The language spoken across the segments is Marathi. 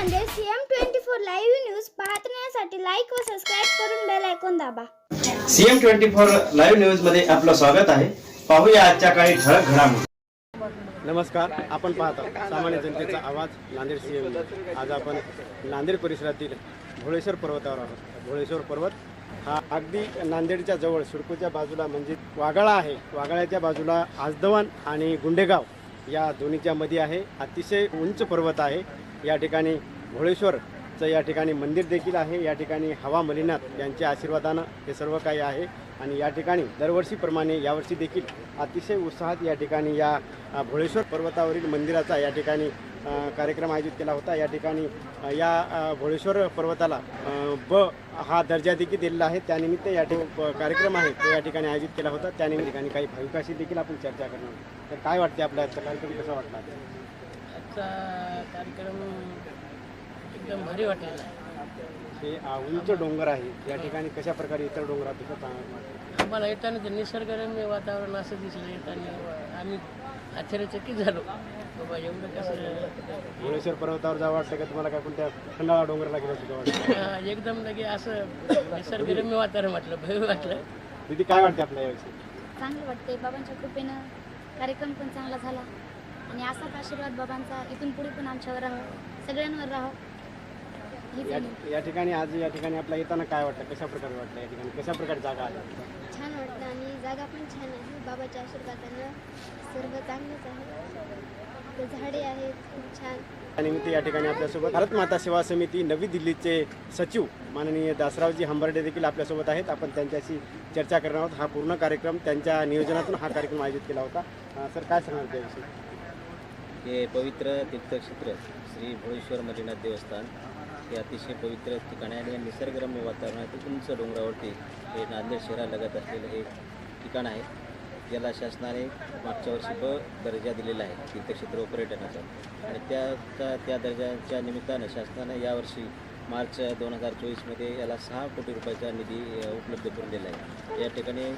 Nanded CM twenty four live news पाहण्यासाठी लाईक व सबस्क्राईब करून बेल ऐकून दाबा. सीएम ट्वेंटी फोर लाईव्ह न्यूजमध्ये आपलं स्वागत आहे. पाहूया आजच्या काही ठळक घडामोडी. नमस्कार आपण पाहता सामान्य जनतेचा आवाज नांदेड सी एम आज आपण नांदेड परिसरातील भोळेश्वर पर्वतावर आहोत. भोळेश्वर पर्वत हा अगदी नांदेडच्या जवळ सुडकूच्या बाजूला म्हणजे वागाळा आहे. वागाळ्याच्या बाजूला आजदवान आणि गुंडेगाव या दोन्हीच्या मध्ये आहे. अतिशय उंच पर्वत आहे. या ठिकाणी भोळेश्वरचं या ठिकाणी मंदिर देखील आहे. या ठिकाणी हवा मलिनाथ यांच्या आशीर्वादानं हे सर्व काही आहे. आणि या ठिकाणी दरवर्षीप्रमाणे यावर्षी देखील अतिशय उत्साहात या ठिकाणी या भोळेश्वर पर्वतावरील मंदिराचा या ठिकाणी कार्यक्रम आयोजित केला होता. या ठिकाणी या भोळेश्वर पर्वताला ब हा दर्जा देखील दिलेला आहे. त्यानिमित्त या ठिकाणी कार्यक्रम आहे. तो या ठिकाणी आयोजित केला होता. त्यानिमित्त ठिकाणी काही भाविकाशी देखील आपण चर्चा करणार तर काय वाटते आपल्या कार्यक्रम कसा वाटला? आजचा कार्यक्रम एकदम भारी वाटलेला आहे हे उंच डोंगर आहे. या ठिकाणी कशा प्रकारे इतर डोंगरापेक्षा चांगलं वाटतं आम्हाला येताना ते निसर्गरम्य वातावरण असं दिसलं येताना आम्ही आश्चर्यचकित झालो. बाबा एवढं कसं भोळेश्वर पर्वतावर जावं वाटतं का? तुम्हाला काय कोणत्या खंडाळा डोंगराला गेल्याचं वाटतं? अं, एकदम लगे असं निसर्गरम्य वातावरण वाटलं भव्य वाटलं. दीदी काय वाटते आपल्या याविषयी? चांगलं वाटते बाबांच्या कृपेनं. कार्यक्रम पण चांगला झाला. आणि असाच आशीर्वाद बाबांचा इथून पुढे पण आमच्यावर राहो. सगळ्यांवर राहो. हीच या विनंती. या ठिकाणी आज या ठिकाणी आपल्या येताना काय वाटतं कशा प्रकारे वाटतं या ठिकाणी? कशा प्रकारे जागा आल्या छान वाटतं आणि जागा पण छान आहे. बाबाच्या आशीर्वादानं सर्व चांगलंच आहे. ते झाडे आहेत खूप छान. त्यानिमित्त या ठिकाणी आपल्यासोबत भारत माता सेवा समिती नवी दिल्लीचे सचिव माननीय दासरावजी हंबर्डे देखील आपल्यासोबत आहेत. आपण त्यांच्याशी चर्चा करणार आहोत. हा पूर्ण कार्यक्रम त्यांच्या नियोजनातून हा कार्यक्रम आयोजित केला होता. अं, सर काय सांगणार त्याविषयी? हे पवित्र तीर्थक्षेत्र श्री भोळेश्वर मरीनाथ देवस्थान हे अतिशय पवित्र ठिकाण आहे आणि निसर्गरम्य वातावरणात उंच डोंगरावरती हे नांदेड शहरालगत असलेलं हे ठिकाण आहे. ज्याला शासनाने मागच्या वर्षी ब दर्जा दिलेला आहे तीर्थक्षेत्र पर्यटनाचा. आणि त्या त्या त्या दर्जाच्या निमित्तानं शासनानं यावर्षी मार्च दोन हजार चोवीसमध्ये याला सहा कोटी रुपयाचा निधी उपलब्ध करून दिला आहे. या ठिकाणी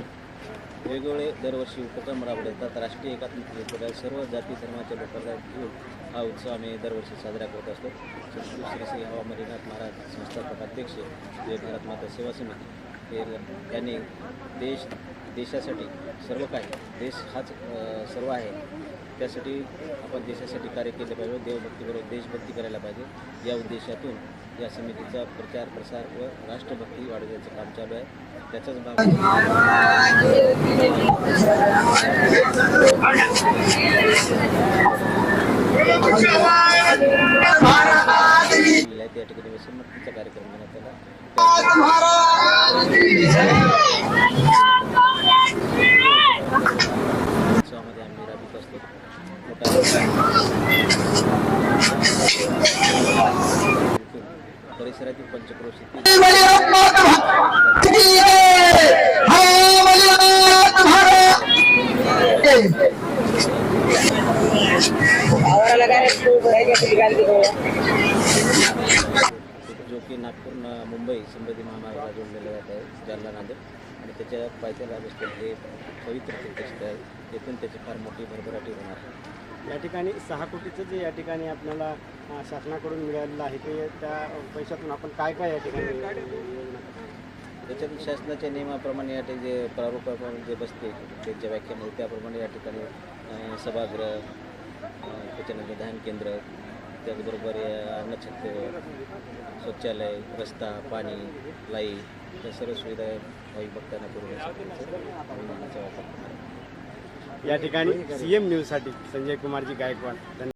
वेगवेगळे दरवर्षी उपक्रम राबवतात. राष्ट्रीय एकात्मतेच्या सर्व जाती धर्माच्या लोकांना घेऊन हा उत्सव आम्ही दरवर्षी साजरा करत असतो. सद्गुरू श्री श्री हवा मरीनाथ महाराज संस्थापक अध्यक्ष जय भारत माता सेवा समिती. हे त्यांनी देश देशासाठी सर्व काही देश हाच सर्व आहे. त्यासाठी आपण देशासाठी कार्य केले पाहिजे. देवभक्तीबरोबर देशभक्ती करायला पाहिजे. या उद्देशातून या समितीचा प्रचार प्रसार व राष्ट्रभक्ती वाढवण्याचं काम चालू आहे. त्याचाच भाग. त्या ठिकाणी व्यसनमुक्तीचा कार्यक्रम घेण्यात आला उत्सवामध्ये आम्ही राबीत असतो मोठा परिसरातील पंचक्रोशीतील जो की नागपूर मुंबई समृद्धी महामार्गाला जोडलेलं जात आहे जालना नांदेड. आणि त्याच्या पायथ्याला बसलेलं हे पवित्र तीर्थक्षेत्र आहे. येथून त्याची फार मोठी भरभराटी होणार. आहे या ठिकाणी सहा कोटीचं जे या ठिकाणी आपल्याला शासनाकडून मिळालेलं आहे ते त्या पैशातून आपण काय काय या ठिकाणी त्याच्यात शासनाच्या नियमाप्रमाणे या ठिकाणी जे प्रारूपाप्रमाणे जे बसते त्यांच्या व्याख्यान त्याप्रमाणे या ठिकाणी सभागृह त्याच्यानंतर ध्यान केंद्र त्याचबरोबर या अन्नछत्र शौचालय रस्ता पाणी लाइट या सर्व सुविधा भाविक भक्तांना पुरवण्यासाठी अनुदानाचा वापर करणार या ठिकाणी सीएम न्यूजसाठी संजय कुमारजी गायकवाड.